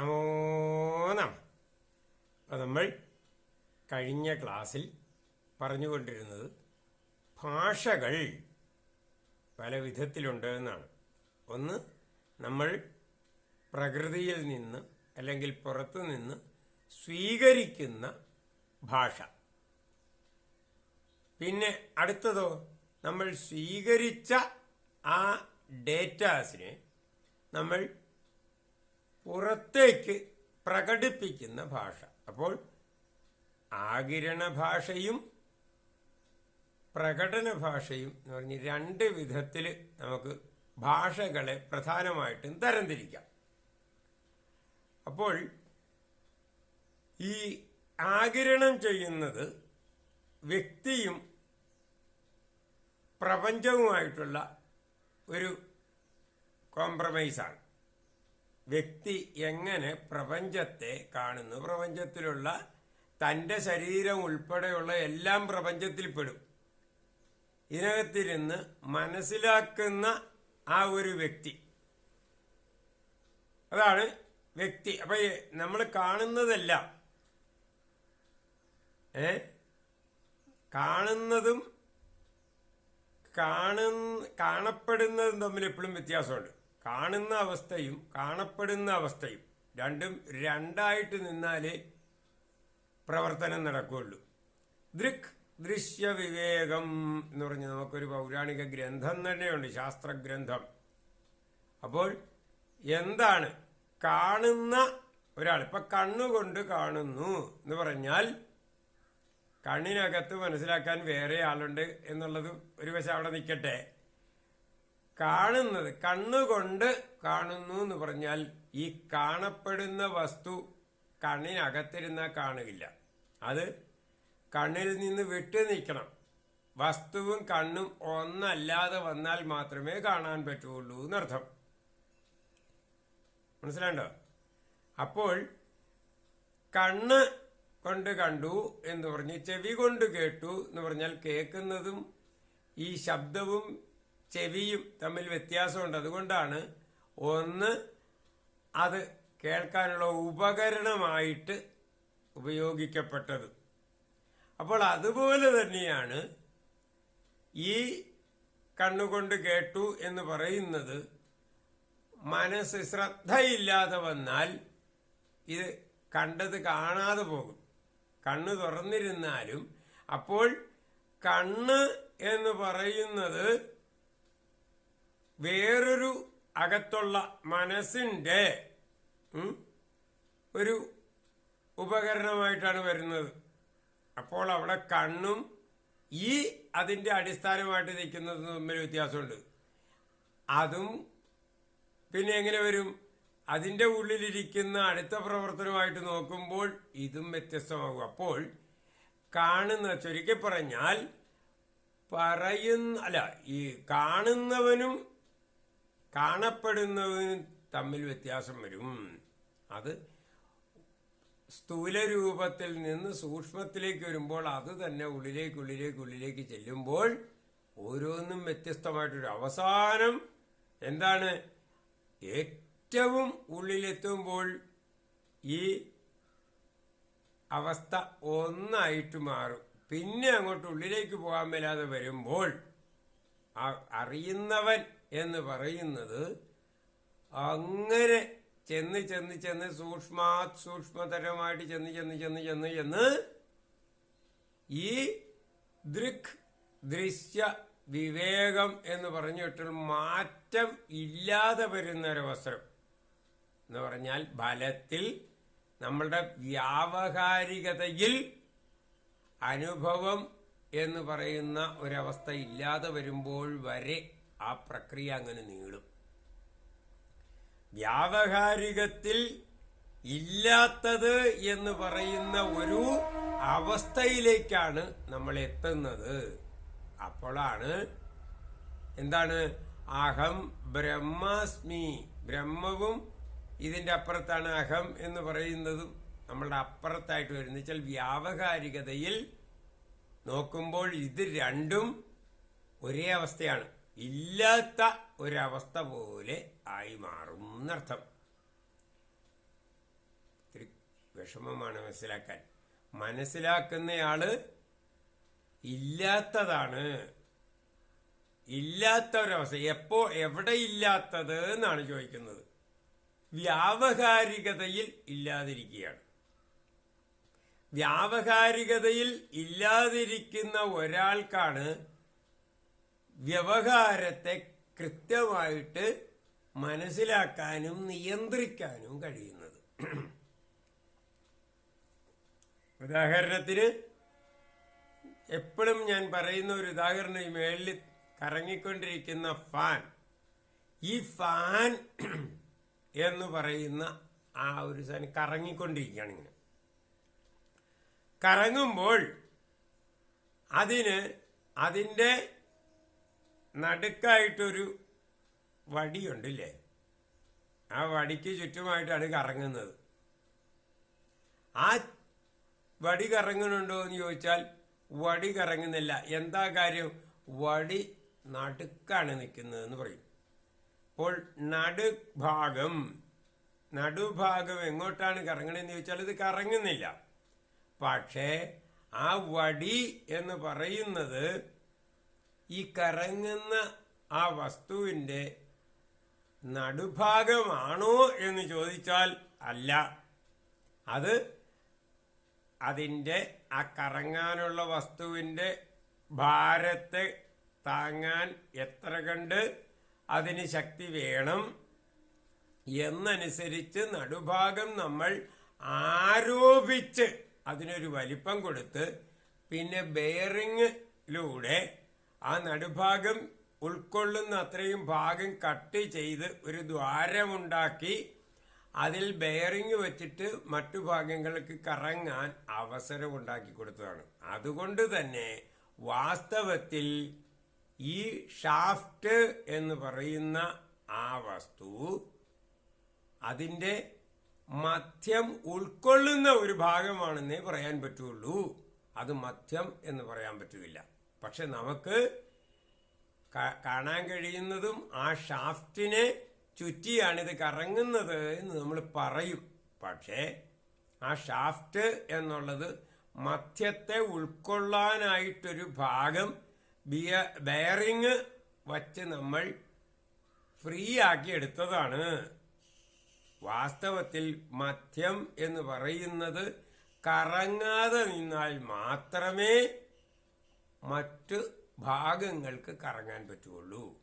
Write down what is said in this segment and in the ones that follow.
നമോ നമ അപ്പോൾ നമ്മൾ കഴിഞ്ഞ ക്ലാസ്സിൽ പറഞ്ഞുകൊണ്ടിരുന്നത് ഭാഷകൾ പല വിധത്തിലുണ്ട് എന്നാണ്. ഒന്ന് നമ്മൾ പ്രകൃതിയിൽ നിന്ന് അല്ലെങ്കിൽ പുറത്തു നിന്ന് സ്വീകരിക്കുന്ന ഭാഷ. പിന്നെ അടുത്തതോ നമ്മൾ സ്വീകരിച്ച ആ ഡേറ്റാസിനെ നമ്മൾ പുറത്തേക്ക് പ്രകടിപ്പിക്കുന്ന ഭാഷ. അപ്പോൾ ആകിരണ ഭാഷയും പ്രകടന ഭാഷയും എന്ന് പറഞ്ഞ് രണ്ട് വിധത്തിൽ നമുക്ക് ഭാഷകളെ പ്രധാനമായിട്ടും തരംതിരിക്കാം. അപ്പോൾ ഈ ആകിരണം ചെയ്യുന്നത് വ്യക്തിയും പ്രപഞ്ചവുമായിട്ടുള്ള ഒരു കോംപ്രമൈസാണ് വ്യക്തി എങ്ങനെ പ്രപഞ്ചത്തെ കാണുന്നു? പ്രപഞ്ചത്തിലുള്ള തന്റെ ശരീരം ഉൾപ്പെടെയുള്ള എല്ലാം പ്രപഞ്ചത്തിൽ പെടും. ഇതിനകത്തിരുന്ന് മനസ്സിലാക്കുന്ന ആ ഒരു വ്യക്തി. അതാണ് വ്യക്തി. അപ്പൊ നമ്മൾ കാണുന്നതെല്ലാം ഏ? കാണുന്നതും കാണുന്ന കാണപ്പെടുന്നതും തമ്മിൽ എപ്പോഴും വ്യത്യാസമുണ്ട്. കാണുന്ന അവസ്ഥയും കാണപ്പെടുന്ന അവസ്ഥയും രണ്ടും രണ്ടായിട്ട് നിന്നാലേ പ്രവർത്തനം നടക്കുകയുള്ളൂ. ദൃക് ദൃശ്യവിവേകം എന്ന് പറഞ്ഞ് നമുക്കൊരു പൗരാണിക ഗ്രന്ഥം തന്നെയുണ്ട് ശാസ്ത്രഗ്രന്ഥം. അപ്പോൾ എന്താണ്? കാണുന്ന ഒരാൾ ഇപ്പൊ കണ്ണുകൊണ്ട് കാണുന്നു എന്ന് പറഞ്ഞാൽ കണ്ണിനകത്ത് മനസ്സിലാക്കാൻ വേറെ ആളുണ്ട് എന്നുള്ളത് ഒരു വശം അവിടെ നിൽക്കട്ടെ. കാണുന്നത് കണ്ണുകൊണ്ട് കാണുന്നു എന്ന് പറഞ്ഞാൽ ഈ കാണപ്പെടുന്ന വസ്തു കണ്ണിനകത്തിരുന്ന കാണുകയില്ല. അത് കണ്ണിൽ നിന്ന് വിട്ടു നിൽക്കണം. വസ്തുവും കണ്ണും ഒന്നല്ലാതെ വന്നാൽ മാത്രമേ കാണാൻ പറ്റുള്ളൂ എന്നർത്ഥം. മനസ്സിലാണ്ടോ അപ്പോൾ കണ്ണ് കൊണ്ട് കണ്ടു എന്ന് പറഞ്ഞ് ചെവി കൊണ്ട് കേട്ടു എന്ന് പറഞ്ഞാൽ കേൾക്കുന്നതും ഈ ശബ്ദവും ചെവിയും തമ്മിൽ വ്യത്യാസമുണ്ട്. അതുകൊണ്ടാണ് ഒന്ന് അത് കേൾക്കാനുള്ള ഉപകരണമായിട്ട് ഉപയോഗിക്കപ്പെട്ടത്. അപ്പോൾ അതുപോലെ തന്നെയാണ് ഈ കണ്ണുകൊണ്ട് കേട്ടു എന്ന് പറയുന്നത് മനസ്സ് ശ്രദ്ധയില്ലാതെ വന്നാൽ ഇത് കണ്ടത് കാണാതെ പോകും. കണ്ണ് തുറന്നിരുന്നാലും അപ്പോൾ കണ്ണ് എന്ന് പറയുന്നത് വേറൊരു അകത്തുള്ള മനസ്സിന്റെ ഒരു ഉപകരണമായിട്ടാണ് വരുന്നത്. അപ്പോൾ അവിടെ കണ്ണും ഈ അതിന്റെ അടിസ്ഥാനമായിട്ട് നിൽക്കുന്നതും തമ്മിൽ വ്യത്യാസമുണ്ട്. അതും പിന്നെ എങ്ങനെ വരും? അതിന്റെ ഉള്ളിലിരിക്കുന്ന അടുത്ത പ്രവർത്തനമായിട്ട് നോക്കുമ്പോൾ ഇതും വ്യത്യസ്തമാകും. അപ്പോൾ കാണുന്ന ചുരുക്കി പറഞ്ഞാൽ പറയുന്ന അല്ല ഈ കാണുന്നവനും കാണപ്പെടുന്നവനും തമ്മിൽ വ്യത്യാസം വരും. അത് സ്ഥൂല രൂപത്തിൽ നിന്ന് സൂക്ഷ്മത്തിലേക്ക് വരുമ്പോൾ അത് തന്നെ ഉള്ളിലേക്ക് ഉള്ളിലേക്ക് ഉള്ളിലേക്ക് ചെല്ലുമ്പോൾ ഓരോന്നും വ്യത്യസ്തമായിട്ടൊരു അവസാനം എന്താണ്? ഏറ്റവും ഉള്ളിലെത്തുമ്പോൾ ഈ അവസ്ഥ ഒന്നായിട്ട് മാറും. പിന്നെ അങ്ങോട്ട് ഉള്ളിലേക്ക് പോകാൻ മേലാതെ വരുമ്പോൾ അറിയുന്നവൻ എന്ന് പറയുന്നത് അങ്ങനെ ചെന്ന് ചെന്ന് ചെന്ന് സൂക്ഷ്മാത് സൂക്ഷ്മതരമായിട്ട് ചെന്ന് ചെന്ന് ചെന്ന് ചെന്ന് ചെന്ന് ഈ ദൃക് ദൃശ്യ വിവേകം എന്ന് പറഞ്ഞിട്ട് മാറ്റം ഇല്ലാതെ വരുന്ന ഒരവസരം എന്ന് പറഞ്ഞാൽ ഫലത്തിൽ നമ്മളുടെ വ്യാവഹാരികതയിൽ അനുഭവം എന്ന് പറയുന്ന ഒരവസ്ഥ ഇല്ലാതെ വരുമ്പോൾ വരെ ആ പ്രക്രിയ അങ്ങനെ നീളും. വ്യാവഹാരികത്തിൽ ഇല്ലാത്തത് എന്ന് പറയുന്ന ഒരു അവസ്ഥയിലേക്കാണ് നമ്മൾ എത്തുന്നത്. അപ്പോഴാണ് എന്താണ്? അഹം ബ്രഹ്മാസ്മി. ബ്രഹ്മവും ഇതിന്റെ അപ്പുറത്താണ് അഹം എന്ന് പറയുന്നതും നമ്മളുടെ അപ്പുറത്തായിട്ട് വരുന്നത്. വെച്ചാൽ വ്യാവഹാരികതയിൽ നോക്കുമ്പോൾ ഇത് രണ്ടും ഒരേ അവസ്ഥയാണ്. ഇല്ലാത്ത ഒരവസ്ഥ പോലെ ആയി മാറും എന്നർത്ഥം. വിഷമമാണ് മനസ്സിലാക്കാൻ. മനസ്സിലാക്കുന്നയാൾ ഇല്ലാത്തതാണ്. ഇല്ലാത്ത ഒരവസ്ഥ. എപ്പോ എവിടെ ഇല്ലാത്തത് എന്നാണ് ചോദിക്കുന്നത്. വ്യാവഹാരികതയിൽ ഇല്ലാതിരിക്കുകയാണ്. വ്യാവഹാരികതയിൽ ഇല്ലാതിരിക്കുന്ന ഒരാൾക്കാണ് വ്യവഹാരത്തെ കൃത്യമായിട്ട് മനസ്സിലാക്കാനും നിയന്ത്രിക്കാനും കഴിയുന്നത്. ഉദാഹരണത്തിന് എപ്പോഴും ഞാൻ പറയുന്ന ഒരു ഉദാഹരണം ഈ മേളിൽ കറങ്ങിക്കൊണ്ടിരിക്കുന്ന ഫാൻ. ഈ ഫാൻ എന്ന് പറയുന്ന ആ ഒരു സാധനം കറങ്ങിക്കൊണ്ടിരിക്കുകയാണ് ഇങ്ങനെ. കറങ്ങുമ്പോൾ അതിന് അതിന്റെ നടുക്കായിട്ടൊരു വടിയുണ്ടല്ലേ? ആ വടിക്ക് ചുറ്റുമായിട്ടാണ് കറങ്ങുന്നത്. ആ വടി കറങ്ങുന്നുണ്ടോ എന്ന് ചോദിച്ചാൽ വടി കറങ്ങുന്നില്ല. എന്താ കാര്യം? വടി നടുക്കാണ് നിൽക്കുന്നതെന്ന് പറയും. അപ്പോൾ നടുഭാഗം നടുഭാഗം എങ്ങോട്ടാണ് കറങ്ങണമെന്ന് ചോദിച്ചാൽ ഇത് കറങ്ങുന്നില്ല. പക്ഷേ ആ വടി എന്ന് പറയുന്നത് ഈ കറങ്ങുന്ന ആ വസ്തുവിന്റെ നടുഭാഗമാണോ എന്ന് ചോദിച്ചാൽ അല്ല. അത് അതിന്റെ ആ കറങ്ങാനുള്ള വസ്തുവിന്റെ ഭാരത്തെ താങ്ങാൻ എത്ര കണ്ട് അതിന് ശക്തി വേണം എന്നനുസരിച്ച് നടുഭാഗം നമ്മൾ ആരോപിച്ച് അതിനൊരു വലിപ്പം കൊടുത്ത് പിന്നെ ബെയറിങ്ങിലൂടെ ആ നടുഭാഗം ഉൾക്കൊള്ളുന്ന അത്രയും ഭാഗം കട്ട് ചെയ്ത് ഒരു ദ്വാരമുണ്ടാക്കി അതിൽ ബെയറിങ് വെച്ചിട്ട് മറ്റു ഭാഗങ്ങൾക്ക് കറങ്ങാൻ അവസരം ഉണ്ടാക്കി കൊടുത്തതാണ്. അതുകൊണ്ട് തന്നെ വാസ്തവത്തിൽ ഈ ഷാഫ്റ്റ് എന്ന് പറയുന്ന ആ വസ്തു അതിന്റെ മധ്യം ഉൾക്കൊള്ളുന്ന ഒരു ഭാഗമാണെന്നേ പറയാൻ പറ്റുള്ളൂ. അത് മധ്യം എന്ന് പറയാൻ പറ്റില്ല പക്ഷെ നമുക്ക് കാണാൻ കഴിയുന്നതും ആ ഷാഫ്റ്റിനെ ചുറ്റിയാണ് ഇത് കറങ്ങുന്നത് എന്ന് നമ്മൾ പറയും. പക്ഷേ ആ ഷാഫ്റ്റ് എന്നുള്ളത് മധ്യത്തെ ഉൾക്കൊള്ളാനായിട്ടൊരു ഭാഗം ബിയ ബെയറിങ് വച്ച് നമ്മൾ ഫ്രീ ആക്കി എടുത്തതാണ്. വാസ്തവത്തിൽ മധ്യം എന്ന് പറയുന്നത് കറങ്ങാതെ നിന്നാൽ മാത്രമേ മറ്റ് ഭാഗങ്ങൾക്ക് കറങ്ങാൻ പറ്റുള്ളൂ.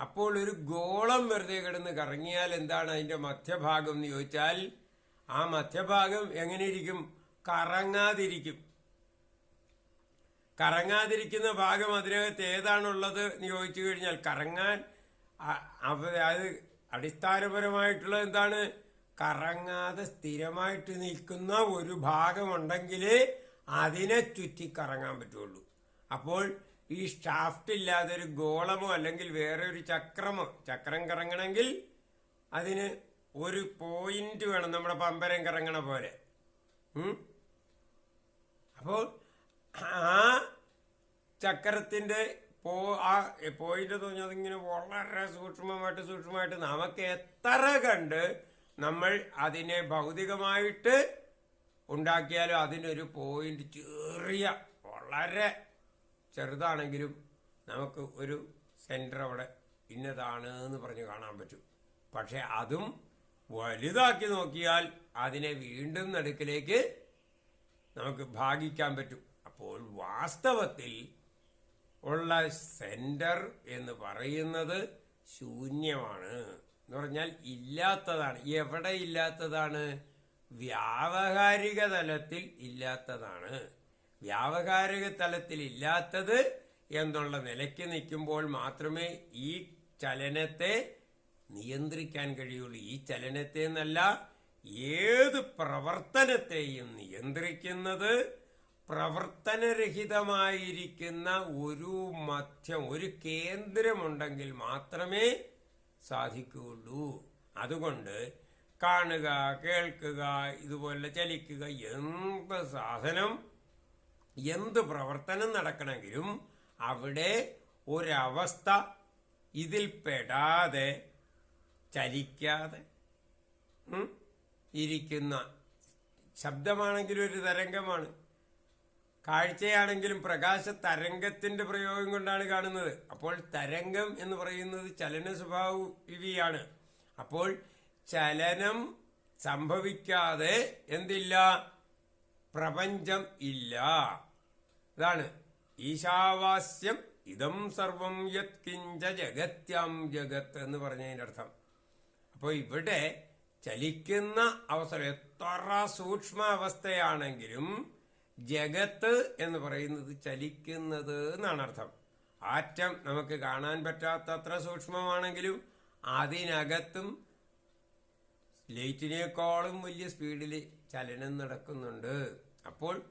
അപ്പോൾ ഒരു ഗോളം വെറുതെ കിടന്ന് കറങ്ങിയാൽ എന്താണ് അതിന്റെ മധ്യഭാഗം എന്ന് ചോദിച്ചാൽ ആ മധ്യഭാഗം എങ്ങനെയിരിക്കും? കറങ്ങാതിരിക്കും. കറങ്ങാതിരിക്കുന്ന ഭാഗം അതിനകത്ത് ഏതാണുള്ളത് എന്ന് ചോദിച്ചു കഴിഞ്ഞാൽ കറങ്ങാൻ അത് അടിസ്ഥാനപരമായിട്ടുള്ള എന്താണ്? കറങ്ങാതെ സ്ഥിരമായിട്ട് നിൽക്കുന്ന ഒരു ഭാഗമുണ്ടെങ്കിൽ അതിനെ ചുറ്റി കറങ്ങാൻ പറ്റുള്ളൂ. അപ്പോൾ ഈ ഷാഫ്റ്റ് ഇല്ലാതെ ഒരു ഗോളമോ അല്ലെങ്കിൽ വേറെ ഒരു ചക്രമോ ചക്രം കറങ്ങണമെങ്കിൽ അതിന് ഒരു പോയിന്റ് വേണം നമ്മുടെ പമ്പരം കറങ്ങണ പോലെ. അപ്പോൾ ആ ചക്രത്തിന്റെ പോ ആ പോയിന്റ് തോന്നിയത് ഇങ്ങനെ വളരെ സൂക്ഷ്മമായിട്ട് സൂക്ഷ്മമായിട്ട് നമുക്ക് എത്ര കണ്ട് നമ്മൾ അതിനെ ഭൗതികമായിട്ട് ഉണ്ടാക്കിയാലും അതിനൊരു പോയിന്റ് ചെറിയ വളരെ ചെറുതാണെങ്കിലും നമുക്ക് ഒരു സെന്റർ അവിടെ ഇന്നതാണ് എന്ന് പറഞ്ഞ് കാണാൻ പറ്റും. പക്ഷെ അതും വലുതാക്കി നോക്കിയാൽ അതിനെ വീണ്ടും നടുക്കിലേക്ക് നമുക്ക് ഭാഗിക്കാൻ പറ്റും. അപ്പോൾ വാസ്തവത്തിൽ ഉള്ള സെന്റർ എന്ന് പറയുന്നത് ശൂന്യമാണ് എന്ന് പറഞ്ഞാൽ ഇല്ലാത്തതാണ്. എവിടെ ഇല്ലാത്തതാണ്? വ്യാവഹാരിക തലത്തിൽ ഇല്ലാത്തതാണ്. വ്യാവഹാരിക തലത്തിൽ ഇല്ലാത്തത് എന്നുള്ള നിലയ്ക്ക് നിൽക്കുമ്പോൾ മാത്രമേ ഈ ചലനത്തെ നിയന്ത്രിക്കാൻ കഴിയുള്ളൂ. ഈ ചലനത്തെ എന്നല്ല ഏത് പ്രവർത്തനത്തെയും നിയന്ത്രിക്കുന്നത് പ്രവർത്തനരഹിതമായിരിക്കുന്ന ഒരു മധ്യം ഒരു കേന്ദ്രമുണ്ടെങ്കിൽ മാത്രമേ സാധിക്കുകയുള്ളൂ. അതുകൊണ്ട് കാണുക കേൾക്കുക ഇതുപോലെ ചലിക്കുക എന്ത് സാധനം എന്ത് പ്രവർത്തനം നടക്കണമെങ്കിലും അവിടെ ഒരവസ്ഥ ഇതിൽ പെടാതെ ചലിക്കാതെ ഇരിക്കുന്ന ശബ്ദമാണെങ്കിലും ഒരു തരംഗമാണ്. കാഴ്ചയാണെങ്കിലും പ്രകാശ തരംഗത്തിന്റെ പ്രയോഗം കൊണ്ടാണ് കാണുന്നത്. അപ്പോൾ തരംഗം എന്ന് പറയുന്നത് ചലന സ്വഭാവിയാണ് അപ്പോൾ ചലനം സംഭവിക്കാതെ എന്തില്ല? പ്രപഞ്ചം ഇല്ല. അതാണ് ഈശാവാസ്യം ഇതം സർവം യത്കിഞ്ച ജഗത്യം ജഗത്ത് എന്ന് പറഞ്ഞതിന്റെ അർത്ഥം. അപ്പോൾ ഇവിടെ ചലിക്കുന്ന അവസരം എത്ര സൂക്ഷ്മ അവസ്ഥയാണെങ്കിലും ജഗത്ത് എന്ന് പറയുന്നത് ചലിക്കുന്നത് എന്നാണ് അർത്ഥം. ആറ്റം നമുക്ക് കാണാൻ പറ്റാത്തത്ര സൂക്ഷ്മമാണെങ്കിലും അതിനകത്തും ലൈറ്റിനേക്കാളും വലിയ സ്പീഡിൽ ചലനം നടക്കുന്നുണ്ട്. അപ്പോൾ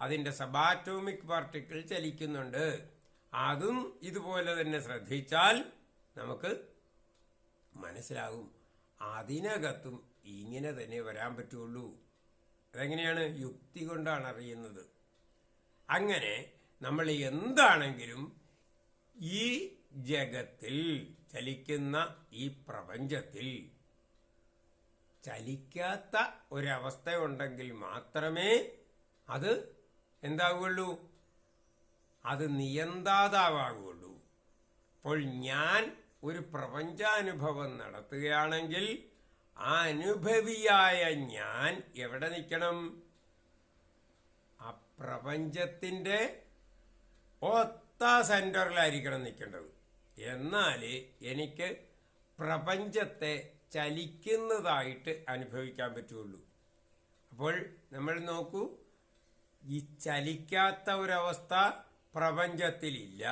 അതിന്റെ സബാറ്റോമിക് പാർട്ടിക്കിൾ ചലിക്കുന്നുണ്ട്. അതും ഇതുപോലെ തന്നെ ശ്രദ്ധിച്ചാൽ നമുക്ക് മനസ്സിലാകും. അതിനകത്തും ഇങ്ങനെ തന്നെ വരാൻ പറ്റുള്ളൂ. അതെങ്ങനെയാണ്? യുക്തി കൊണ്ടാണ് അറിയുന്നത്. അങ്ങനെ നമ്മൾ എന്താണെങ്കിലും ഈ ജഗത്തിൽ ചലിക്കുന്ന ഈ പ്രപഞ്ചത്തിൽ ചലിക്കാത്ത ഒരവസ്ഥ ഉണ്ടെങ്കിൽ മാത്രമേ അത് എന്താവുകയുള്ളൂ? അത് നിയന്താതാവുകയുള്ളൂ അപ്പോൾ ഞാൻ ഒരു പ്രപഞ്ചാനുഭവം നടത്തുകയാണെങ്കിൽ ആ അനുഭവിയായ ഞാൻ എവിടെ നിൽക്കണം? ആ പ്രപഞ്ചത്തിന്റെ ഒത്ത സെന്ററിലായിരിക്കണം നിൽക്കേണ്ടത്. എന്നാൽ എനിക്ക് പ്രപഞ്ചത്തെ ചലിക്കുന്നതായിട്ട് അനുഭവിക്കാൻ പറ്റുള്ളൂ അപ്പോൾ നമ്മൾ നോക്കൂ ഈ ചലിക്കാത്ത ഒരവസ്ഥ പ്രപഞ്ചത്തിലില്ല.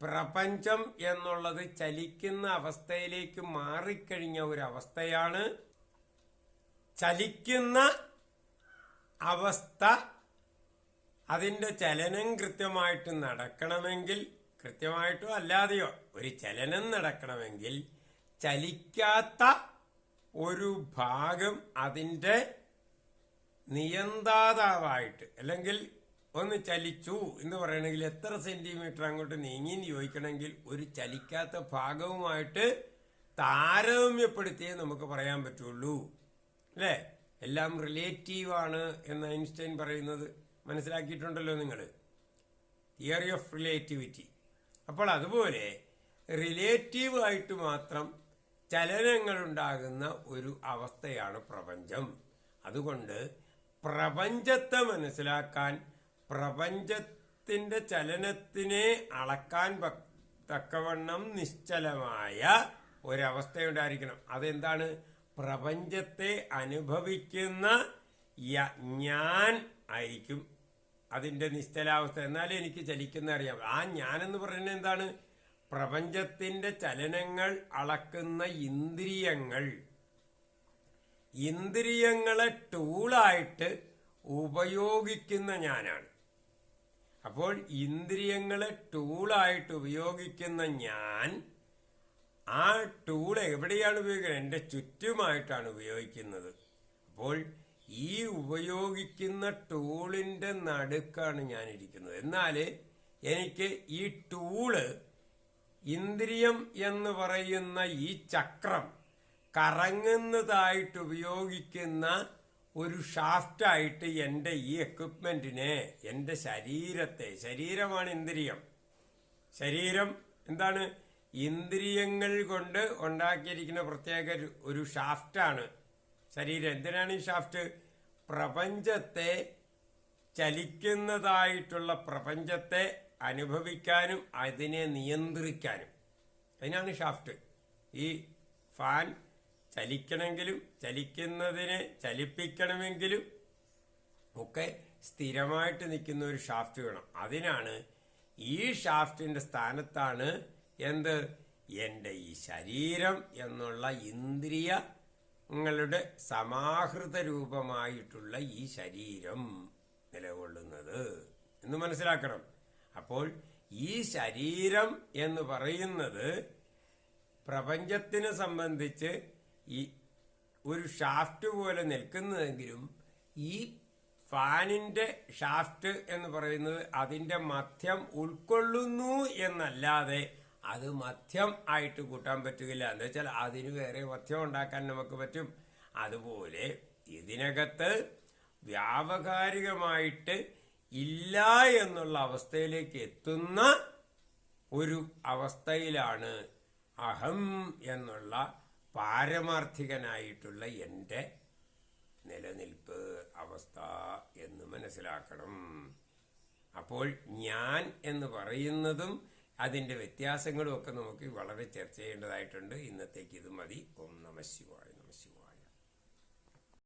പ്രപഞ്ചം എന്നുള്ളത് ചലിക്കുന്ന അവസ്ഥയിലേക്ക് മാറിക്കഴിഞ്ഞ ഒരവസ്ഥയാണ് ചലിക്കുന്ന അവസ്ഥ. അതിന്റെ ചലനം കൃത്യമായിട്ട് നടക്കണമെങ്കിൽ കൃത്യമായിട്ടോ അല്ലാതെയോ ഒരു ചലനം നടക്കണമെങ്കിൽ ചലിക്കാത്ത ഒരു ഭാഗം അതിന്റെ നിയന്താതാവായിട്ട് അല്ലെങ്കിൽ ഒന്ന് ചലിച്ചു എന്ന് പറയണമെങ്കിൽ എത്ര സെന്റിമീറ്റർ അങ്ങോട്ട് നീങ്ങി ചോദിക്കണമെങ്കിൽ ഒരു ചലിക്കാത്ത ഭാഗവുമായിട്ട് താരതമ്യപ്പെടുത്തിയേ നമുക്ക് പറയാൻ പറ്റുള്ളൂ. അല്ലേ? എല്ലാം റിലേറ്റീവാണ് എന്ന് ഐൻസ്റ്റൈൻ പറയുന്നത്. മനസ്സിലാക്കിയിട്ടുണ്ടല്ലോ നിങ്ങൾ. തിയറി ഓഫ് റിലേറ്റിവിറ്റി അപ്പോൾ അതുപോലെ റിലേറ്റീവ് ആയിട്ട് മാത്രം ചലനങ്ങളുണ്ടാകുന്ന ഒരു അവസ്ഥയാണ് പ്രപഞ്ചം. അതുകൊണ്ട് പ്രപഞ്ചത്തെ മനസ്സിലാക്കാൻ പ്രപഞ്ചത്തിന്റെ ചലനത്തിനെ അളക്കാൻ തക്കവണ്ണം നിശ്ചലമായ ഒരവസ്ഥയുണ്ടായിരിക്കണം. അതെന്താണ്? പ്രപഞ്ചത്തെ അനുഭവിക്കുന്ന ഞാൻ ആയിരിക്കും അതിന്റെ നിശ്ചലാവസ്ഥ. എന്നാലേ എനിക്ക് ചലിക്കുന്ന അറിയാം ആ ഞാൻ എന്ന് പറയുന്നത് എന്താണ്? പ്രപഞ്ചത്തിന്റെ ചലനങ്ങൾ അളക്കുന്ന ഇന്ദ്രിയങ്ങൾ. ഇന്ദ്രിയങ്ങളെ ടൂളായിട്ട് ഉപയോഗിക്കുന്ന ഞാനാണ്. അപ്പോൾ ഇന്ദ്രിയങ്ങളെ ടൂളായിട്ട് ഉപയോഗിക്കുന്ന ഞാൻ ആ ടൂൾ എവിടെയാണ് ഉപയോഗിക്കുന്നത്? എന്റെ ചുറ്റുമായിട്ടാണ് ഉപയോഗിക്കുന്നത്. അപ്പോൾ ഈ ഉപയോഗിക്കുന്ന ടൂളിന്റെ നടുക്കാണ് ഞാനിരിക്കുന്നത്. എന്നാൽ എനിക്ക് ഈ ടൂൾ ഇന്ദ്രിയം എന്ന് പറയുന്ന ഈ ചക്രം കറങ്ങുന്നതായിട്ട് ഉപയോഗിക്കുന്ന ഒരു ഷാഫ്റ്റായിട്ട് എന്റെ ഈ എക്വിപ്മെന്റിനെ എന്റെ ശരീരത്തെ ശരീരമാണ് ഇന്ദ്രിയം. ശരീരം എന്താണ്? ഇന്ദ്രിയങ്ങൾ കൊണ്ട് ഉണ്ടാക്കിയിരിക്കുന്ന പ്രത്യേക ഒരു- ഷാഫ്റ്റാണ്. ശരീരം. എന്തിനാണ് ഈ ഷാഫ്റ്റ്? പ്രപഞ്ചത്തെ ചലിക്കുന്നതായിട്ടുള്ള പ്രപഞ്ചത്തെ അനുഭവിക്കാനും അതിനെ നിയന്ത്രിക്കാനും. അതിനാണ് ഷാഫ്റ്റ്. ഈ ഫാൻ ചലിക്കണമെങ്കിലും ചലിക്കുന്നതിനെ ചലിപ്പിക്കണമെങ്കിലും ഒക്കെ സ്ഥിരമായിട്ട് നിൽക്കുന്ന ഒരു ഷാഫ്റ്റ് വേണം. അതിനാണ് ഈ ഷാഫ്റ്റിന്റെ സ്ഥാനത്താണ് എന്ത്? എന്റെ ഈ ശരീരം എന്നുള്ള ഇന്ദ്രിയങ്ങളുടെ സമാഹൃത രൂപമായിട്ടുള്ള ഈ ശരീരം നിലകൊള്ളുന്നത് എന്ന് മനസ്സിലാക്കണം. അപ്പോൾ ഈ ശരീരം എന്ന് പറയുന്നത് പ്രപഞ്ചത്തിനെ സംബന്ധിച്ച് ഈ ഒരു ഷാഫ്റ്റ് പോലെ നിൽക്കുന്നതെങ്കിലും ഈ ഫാനിന്റെ ഷാഫ്റ്റ് എന്ന് പറയുന്നത് അതിന്റെ മധ്യം ഉൾക്കൊള്ളുന്നു എന്നല്ലാതെ അത് മധ്യം ആയിട്ട് കൂട്ടാൻ പറ്റുകയില്ല. എന്ന് വെച്ചാൽ അതിന് വേറെ മധ്യം ഉണ്ടാക്കാൻ നമുക്ക് പറ്റും. അതുപോലെ ഇതിനകത്ത് വ്യാവഹാരികമായിട്ട് ഇല്ല എന്നുള്ള അവസ്ഥയിലേക്ക് എത്തുന്ന ഒരു അവസ്ഥയിലാണ് അഹം എന്നുള്ള പാരമാർത്ഥികനായിട്ടുള്ള എന്റെ നിലനിൽപ്പ് അവസ്ഥ എന്ന് മനസ്സിലാക്കണം. അപ്പോൾ ഞാൻ എന്ന് പറയുന്നതും അതിന്റെ വ്യത്യാസങ്ങളും ഒക്കെ നമുക്ക് വളരെ ചർച്ച ചെയ്യേണ്ടതായിട്ടുണ്ട്. ഇന്നത്തേക്ക് ഇത് മതി. ഓം നമ ശിവായ നമ ശിവായ.